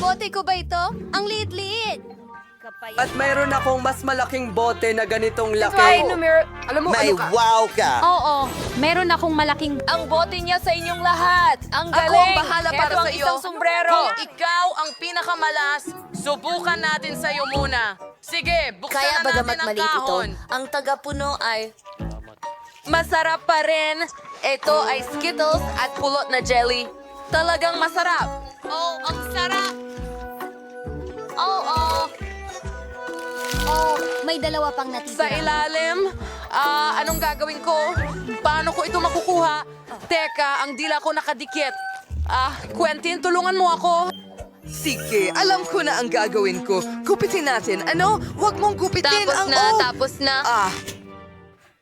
Bote ko ba ito? Ang liit-liit. At mayroon akong mas malaking bote na ganitong laki. Numero... Alam mo, May ano ka? wow ka! Oo, meron akong malaking... Ang bote niya sa inyong lahat. Ang Ako galing. ang bahala Eto para ang sa iyo. isang sombrero. Kung ikaw ang pinakamalas, subukan natin sa iyo muna. Sige, buksan Kaya na bagamat natin ang maliit ito, kahon. ang tagapuno ay Masarap pa rin. Ito ay Skittles at pulot na jelly. Talagang masarap. Oh, ang sarap! May dalawa pang natitira. Sa ilalim, ah, anong gagawin ko? Paano ko ito makukuha? Teka, ang dila ko nakadikit. Ah, Quentin, tulungan mo ako. Sige, alam ko na ang gagawin ko. Gupitin natin. Ano? Huwag mong gupitin Tapos ang na, O. tapos na. Ah,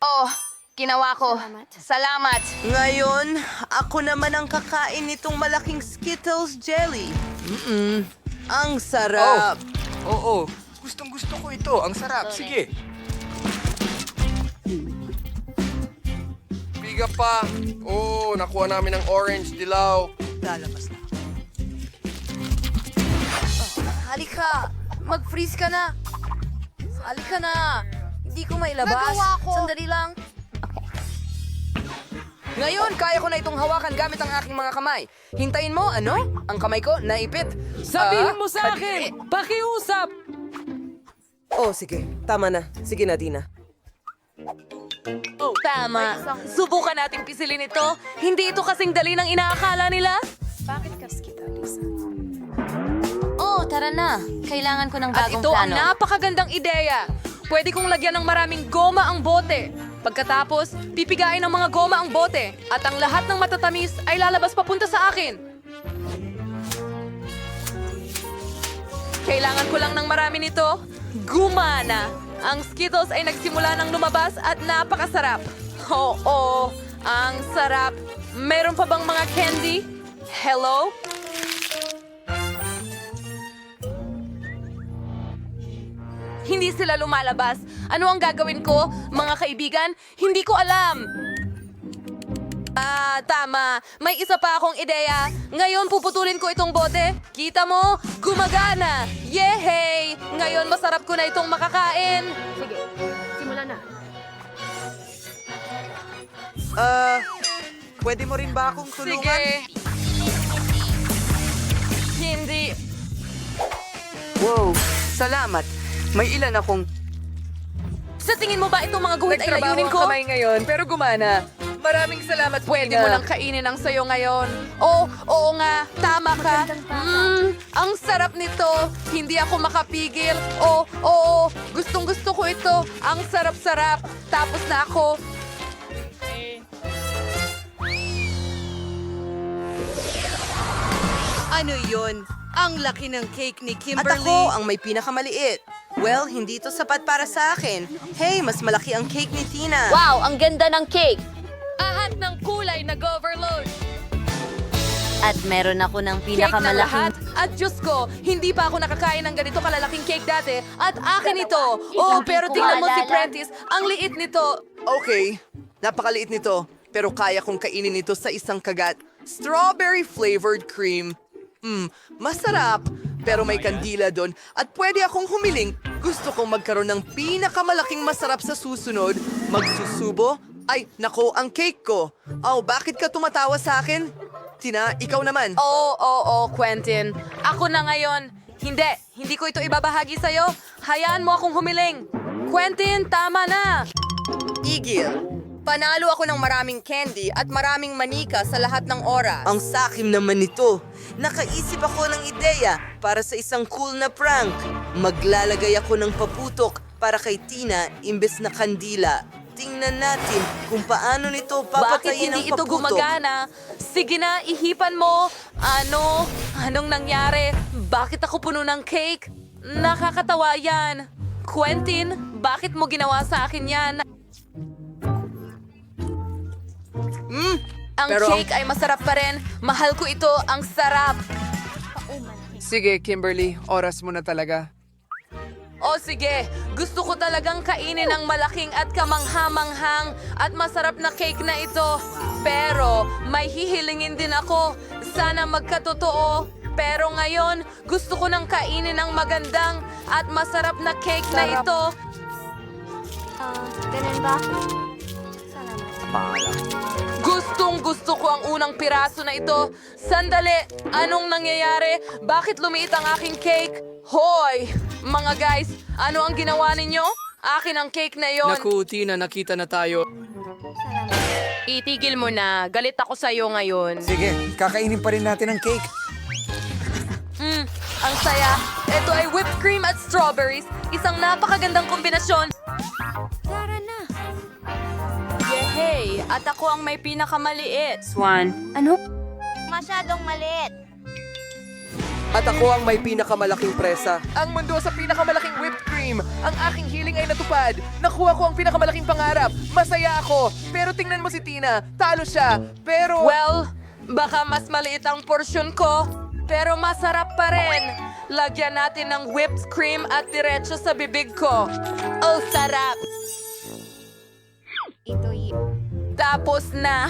Oh, ginawa ko. Salamat. ngayon, ako naman ang kakain nitong malaking Skittles jelly. Mm-mm. Ang sarap. Oo. Gustong gusto ko ito. Ang sarap. Sige. Biga pa. Oo, nakuha namin ang orange dilaw. Lalabas na. Halika, mag-freeze ka na. Halika na. Hindi ko mailabas. Nagawa ko. Sandali lang. Ngayon, kaya ko na itong hawakan gamit ang aking mga kamay. Hintayin mo, ano? Ang kamay ko, naipit. Sabihin Ah, mo sa akin, pakiusap. Oh, sige. Tama na. Sige na, Dina. Oh, tama. Subukan nating pisilin ito. Hindi ito kasing dali ng inaakala nila. Oh, tara na. Kailangan ko ng At bagong ito ang plano. napakagandang ideya. Pwede kong lagyan ng maraming goma ang bote. Pagkatapos, pipigain ng mga goma ang bote. At ang lahat ng matatamis ay lalabas papunta sa akin. Kailangan ko lang ng marami nito. Gumana! Ang Skittles ay nagsimula ng lumabas at napakasarap. Oo, ang sarap. Meron pa bang mga candy? Hello? Hindi sila lumalabas. Ano ang gagawin ko, mga kaibigan? Hindi ko alam. Ah, tama. May isa pa akong ideya. Ngayon puputulin ko itong bote. Kita mo? Gumagana! Yehey! Ngayon masarap ko na itong makakain. Ah, pwede mo rin ba akong tulungan? Sige. Hindi. Wow, salamat. May ilan akong... Sa tingin mo ba itong mga guhit ay layunin ko? ngayon, pero gumana. Maraming salamat, Pwede mo lang kainin ang sayo ngayon. Oo, oo nga. Tama ka. Mmm, ang sarap nito. Hindi ako makapigil. Oo, oo, gustong gusto ko ito. Ang sarap-sarap. Tapos na ako. Ano yun? Ang laki ng cake ni At Kimberly. ako ang may pinakamaliit. Well, hindi ito sapat para sa akin. Hey, mas malaki ang cake ni Tina. Wow, ang ganda ng cake! Ahat ng kulay nag-overload. At meron ako ng Cake na lahat. pinakamalaking... At Diyos ko, hindi pa ako nakakain ng ganito kalalaking cake dati. At akin ito. Oh, pero tingnan mo si Prentice. Ang liit nito. Okay, napakaliit nito. Pero kaya kong kainin ito sa isang kagat. Strawberry flavored cream. Mmm, masarap. Pero may kandila doon at pwede akong humiling. Gusto kong magkaroon ng pinakamalaking masarap sa susunod. Magsusubo? Ay, nako, ang cake ko. Oh, bakit ka tumatawa sa akin? Tina, ikaw naman. Oo, oo, oo, Quentin. Ako na ngayon. Hindi, hindi ko ito ibabahagi sa'yo. Hayaan mo akong humiling. Quentin, tama na. Igil. Panalo ako ng maraming candy at maraming manika sa lahat ng oras. Ang sakim naman nito. Nakaisip ako ng ideya para sa isang cool na prank. Maglalagay ako ng paputok para kay Tina imbes na kandila. Tingnan natin kung paano nito Bakit papatayin hindi ang ito paputok. gumagana? Sige na, ihipan mo. Ano? Anong nangyari? Bakit ako puno ng cake? Nakakatawa yan. Quentin, bakit mo ginawa sa akin yan? Ang pero ang- cake ay masarap pa rin. Mahal ko ito. Ang sarap. Sige, Kimberly. Oras mo na talaga. O sige, gusto ko talagang kainin ang malaking at kamanghamanghang at masarap na cake na ito. Pero may hihilingin din ako. Sana magkatotoo. Pero ngayon, gusto ko nang kainin ang magandang at masarap na cake na ito. ganun ba? Gustong gusto ko ang unang piraso na ito. Sandali, anong nangyayari? Bakit lumiit ang aking cake? Hoy! Mga guys, ano ang ginawa ninyo? Akin ang cake na yon. Naku, Tina, nakita na tayo. Itigil mo na. Galit ako sa'yo ngayon. Sige, kakainin pa rin natin ang cake. Mm, ang saya. Ito ay whipped cream at strawberries. Isang napakagandang kombinasyon. Tara na. Yehey! At ako ang may pinakamaliit. Ano? Masyadong maliit. At ako ang may pinakamalaking presa. Ang mundo sa pinakamalaking whipped cream. Ang aking hiling ay natupad. Nakuha ko ang pinakamalaking pangarap. Masaya ako. Pero tingnan mo si Tina. Talo siya. Pero... Well, baka mas maliit ang porsyon ko, pero masarap pa rin. Lagyan natin ng whipped cream at diretso sa bibig ko. Oh, sarap! Ito y- Tapos na.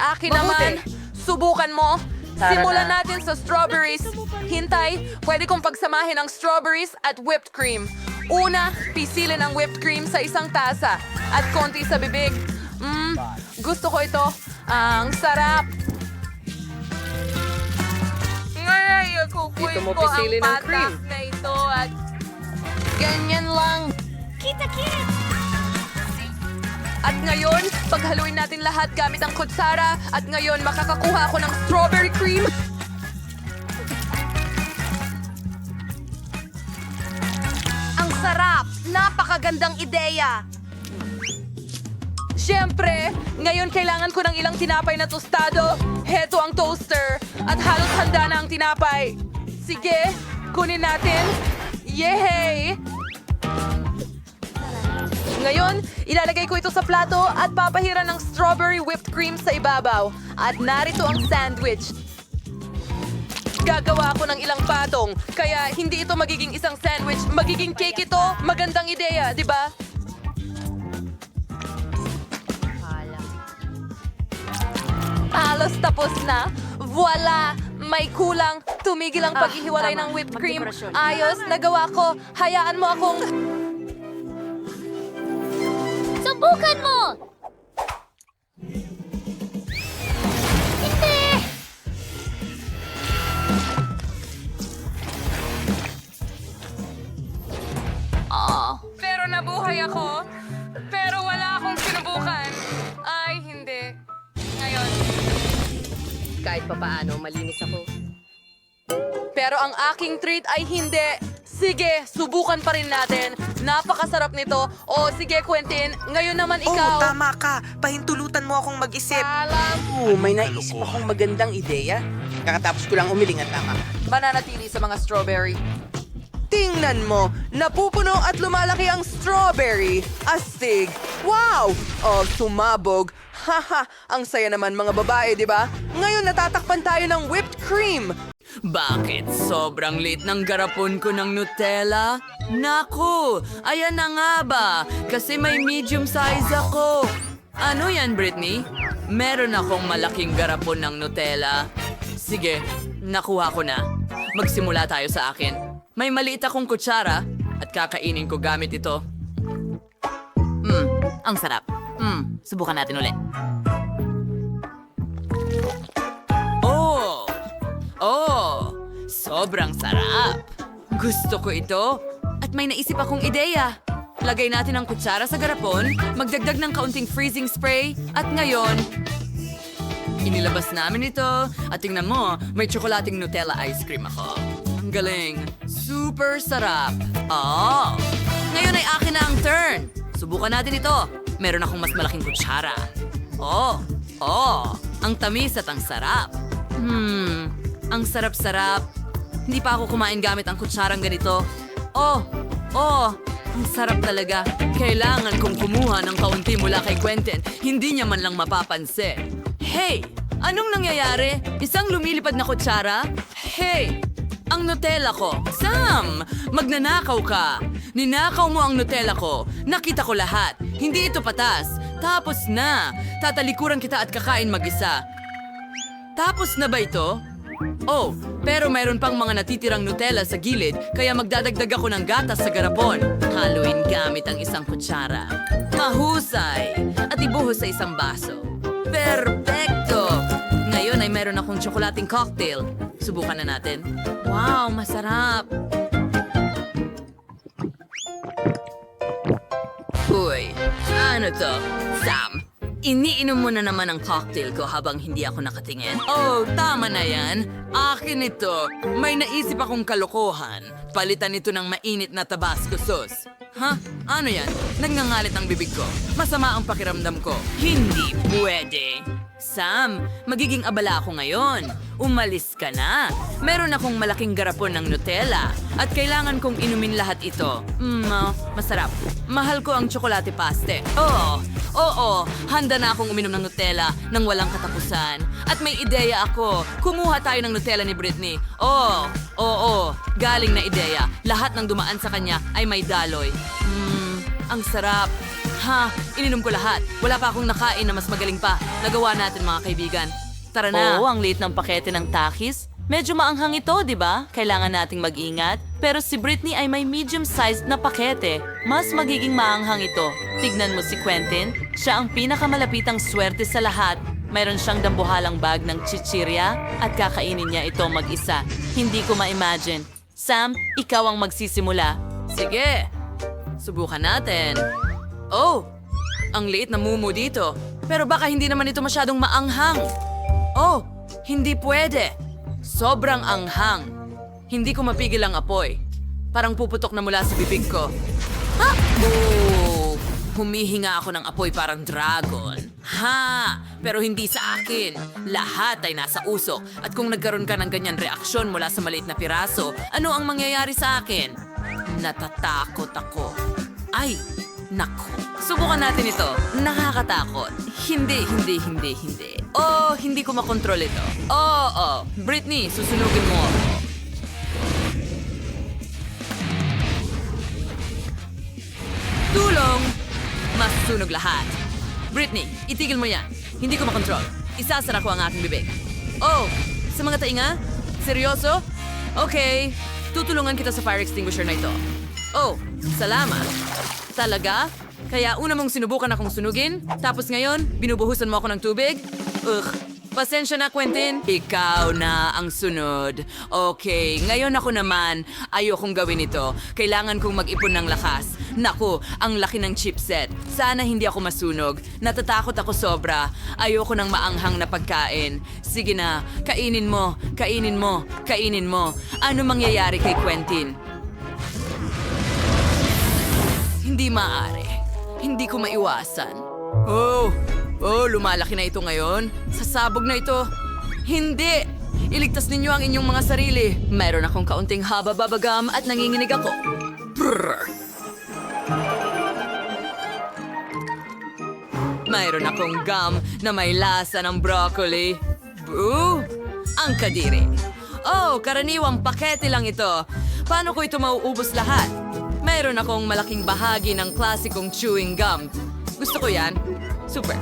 Akin naman. Subukan mo. Simulan natin sa strawberries. Hintay, pwede kong pagsamahin ang strawberries at whipped cream. Una, pisilin ang whipped cream sa isang tasa at konti sa bibig. Mmm, gusto ko ito. Ang sarap. Ngayon, kukuin Dito mo ko ang pisilin ang patak cream. na ito at ganyan lang. Kita-kit! At ngayon, paghaluin natin lahat gamit ang kutsara at ngayon makakakuha ako ng strawberry cream. Ang sarap! Napakagandang ideya! Siyempre, ngayon kailangan ko ng ilang tinapay na tostado. Heto ang toaster at halos handa na ang tinapay. Sige, kunin natin. Yehey! Ngayon, ilalagay ko ito sa plato at papahiran ng strawberry whipped cream sa ibabaw. At narito ang sandwich. Gagawa ako ng ilang patong, kaya hindi ito magiging isang sandwich, magiging cake ito. Magandang ideya, di ba? Halos tapos na. Voila! May kulang. Tumigil ang paghihiwalay ng whipped cream. Ayos, nagawa ko. Hayaan mo akong... Subukan mo! Hindi! Oh. Pero nabuhay ako. Pero wala akong sinubukan. Ay, hindi. Ngayon. Kahit papaano, malinis ako. Pero ang aking treat ay hindi. Sige, subukan pa rin natin. Napakasarap nito. O sige, Quentin. Ngayon naman ikaw. tama ka. Pahintulutan mo akong mag-isip. Alam, Oh, may naisip akong magandang ideya. Kakatapos ko lang umiling at tama. mananatili sa mga strawberry. Tingnan mo, napupuno at lumalaki ang strawberry. Astig. Wow! Oh, sumabog. Haha, ang saya naman mga babae, di ba? Ngayon natatakpan tayo ng whipped cream. Bakit? Sobrang lit ng garapon ko ng Nutella? Naku! Ayan na nga ba? Kasi may medium size ako. Ano yan, Britney? Meron akong malaking garapon ng Nutella. Sige, nakuha ko na. Magsimula tayo sa akin. May maliit akong kutsara at kakainin ko gamit ito. Hmm, ang sarap. Hmm, subukan natin ulit. Oh! Oh! Sobrang sarap! Gusto ko ito. At may naisip akong ideya. Lagay natin ang kutsara sa garapon, magdagdag ng kaunting freezing spray, at ngayon, inilabas namin ito. At tingnan mo, may tsokolating Nutella ice cream ako. Ang galing. Super sarap. Oh! Ngayon ay akin na ang turn. Subukan natin ito. Meron akong mas malaking kutsara. Oh! Oh! Ang tamis at ang sarap. Hmm, ang sarap-sarap. Hindi pa ako kumain gamit ang kutsarang ganito. Oh, oh, ang sarap talaga. Kailangan kong kumuha ng kaunti mula kay Quentin. Hindi niya man lang mapapansin. Hey, anong nangyayari? Isang lumilipad na kutsara? Hey, ang Nutella ko. Sam, magnanakaw ka. Ninakaw mo ang Nutella ko. Nakita ko lahat. Hindi ito patas. Tapos na. Tatalikuran kita at kakain mag-isa. Tapos na ba ito? Oh, pero mayroon pang mga natitirang Nutella sa gilid, kaya magdadagdag ako ng gatas sa garapon. Haluin gamit ang isang kutsara. Mahusay! At ibuhos sa isang baso. Perfecto! Ngayon ay meron akong tsokolating cocktail. Subukan na natin. Wow, masarap! Uy, ano to? Sam, iniinom mo na naman ang cocktail ko habang hindi ako nakatingin? Oh, tama na yan. Akin ito. May naisip akong kalokohan. Palitan ito ng mainit na tabasco sauce. Ha? Ano yan? Nagngangalit ang bibig ko. Masama ang pakiramdam ko. Hindi pwede. Sam, magiging abala ako ngayon. Umalis ka na. Meron akong malaking garapon ng Nutella at kailangan kong inumin lahat ito. Mm, ah, masarap. Mahal ko ang tsokolate paste. Oo, oo, handa na akong uminom ng Nutella nang walang katapusan. At may ideya ako. Kumuha tayo ng Nutella ni Britney. Oo, oo, galing na ideya. Lahat ng dumaan sa kanya ay may daloy. Mmm, ang sarap. Ha, ininom ko lahat. Wala pa akong nakain na mas magaling pa. Nagawa natin mga kaibigan. Tara na. Oo, ang liit ng pakete ng takis. Medyo maanghang ito, di ba? Kailangan nating mag-ingat. Pero si Britney ay may medium-sized na pakete. Mas magiging maanghang ito. Tignan mo si Quentin. Siya ang pinakamalapitang swerte sa lahat. Mayroon siyang dambuhalang bag ng chichirya at kakainin niya ito mag-isa. Hindi ko ma-imagine. Sam, ikaw ang magsisimula. Sige, subukan natin. Oh, ang liit na mumu dito. Pero baka hindi naman ito masyadong maanghang. Oh, hindi pwede. Sobrang anghang. Hindi ko mapigil ang apoy. Parang puputok na mula sa bibig ko. Ha? Oh, humihinga ako ng apoy parang dragon. Ha! Pero hindi sa akin. Lahat ay nasa usok. At kung nagkaroon ka ng ganyan reaksyon mula sa maliit na piraso, ano ang mangyayari sa akin? Natatakot ako. Ay, nako. Subukan natin ito. Nakakatakot. Hindi, hindi, hindi, hindi. Oh, hindi ko makontrol ito. Oh, oh. Britney, susunugin mo ako. Tulong! Masusunog lahat. Britney, itigil mo yan. Hindi ko makontrol. Isasara ko ang aking bibig. Oh, sa mga tainga? Seryoso? Okay, tutulungan kita sa fire extinguisher na ito. Oh, salamat. Talaga? Kaya una mong sinubukan akong sunugin, tapos ngayon, binubuhusan mo ako ng tubig? Ugh, pasensya na, Quentin. Ikaw na ang sunod. Okay, ngayon ako naman, ayokong gawin ito. Kailangan kong mag-ipon ng lakas. Naku, ang laki ng chipset. Sana hindi ako masunog. Natatakot ako sobra. Ayoko ng maanghang na pagkain. Sige na, kainin mo, kainin mo, kainin mo. Ano mangyayari kay Quentin? Hindi maaari. Hindi ko maiwasan. Oh, oh, lumalaki na ito ngayon. Sasabog na ito. Hindi! Iligtas ninyo ang inyong mga sarili. Meron akong kaunting haba-babagam at nanginginig ako. Brrr. Mayroon akong gum na may lasa ng broccoli. Boo! Ang kadiri. Oh, karaniwang pakete lang ito. Paano ko ito mauubos lahat? Mayroon akong malaking bahagi ng klasikong chewing gum. Gusto ko yan. Super.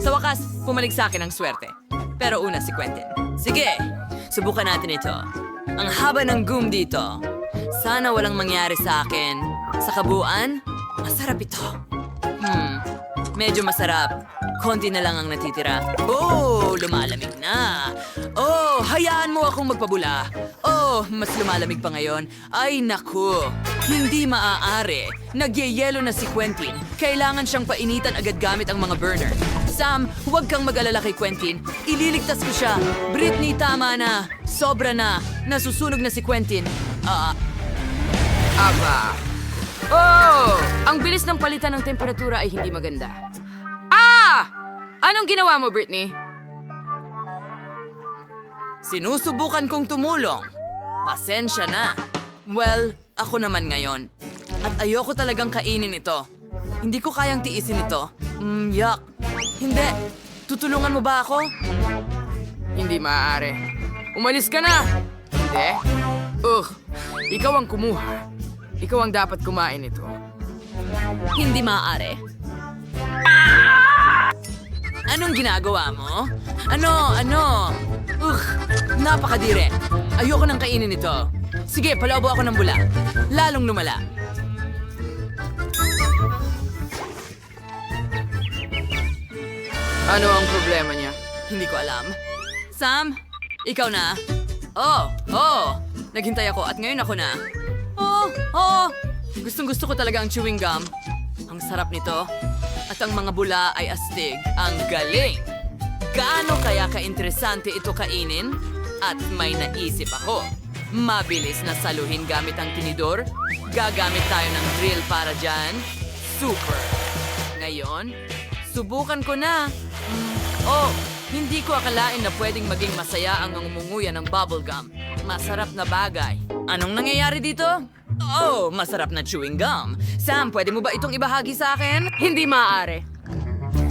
Sa wakas, pumalik sa akin ang swerte. Pero una si Quentin. Sige, subukan natin ito. Ang haba ng gum dito. Sana walang mangyari sa akin. Sa kabuuan, masarap ito. Medyo masarap. Konti na lang ang natitira. Oh, lumalamig na. Oh, hayaan mo akong magpabula. Oh, mas lumalamig pa ngayon. Ay, naku. Hindi maaari. Nagyayelo na si Quentin. Kailangan siyang painitan agad gamit ang mga burner. Sam, huwag kang mag-alala kay Quentin. Ililigtas ko siya. Britney, tama na. Sobra na. Nasusunog na si Quentin. Ah, Aba. Oh! Ang bilis ng palitan ng temperatura ay hindi maganda. Anong ginawa mo, Britney? Sinusubukan kong tumulong. Pasensya na. Well, ako naman ngayon. At ayoko talagang kainin ito. Hindi ko kayang tiisin ito. Mm, yuck. Hindi. Tutulungan mo ba ako? Hindi maaari. Umalis ka na! Hindi? Ugh, ikaw ang kumuha. Ikaw ang dapat kumain ito. Hindi maaari. Anong ginagawa mo? Ano, ano? Ugh, napakadire. Ayoko nang kainin ito. Sige, palaubo ako ng bula. Lalong lumala. Ano ang problema niya? Hindi ko alam. Sam, ikaw na. Oh, oh. Naghintay ako at ngayon ako na. Oh, oh. Gustong gusto ko talaga ang chewing gum. Ang sarap nito. At ang mga bula ay astig. Ang galing! Gaano kaya ka-interesante ito kainin? At may naisip ako. Mabilis na saluhin gamit ang tinidor. Gagamit tayo ng drill para dyan. Super! Ngayon, subukan ko na. Mm, oh, hindi ko akalain na pwedeng maging masaya ang umunguya ng bubblegum. Masarap na bagay. Anong nangyayari dito? Oh, masarap na chewing gum. Sam, pwede mo ba itong ibahagi sa akin? Hindi maaari.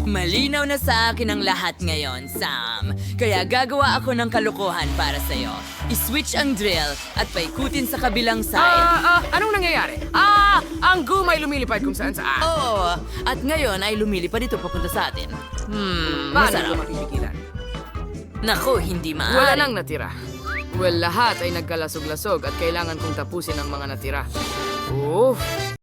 Malinaw na sa akin ang lahat ngayon, Sam. Kaya gagawa ako ng kalokohan para sa'yo. I-switch ang drill at paikutin sa kabilang side. Ah, ah, anong nangyayari? Ah, ang gum ay lumilipad kung saan saan. Oo, at ngayon ay lumilipad ito papunta sa atin. Hmm, Paano masarap. mapipigilan? Naku, hindi maaari. Wala nang natira. Well, lahat ay nagkalasog-lasog at kailangan kong tapusin ang mga natira. Oof!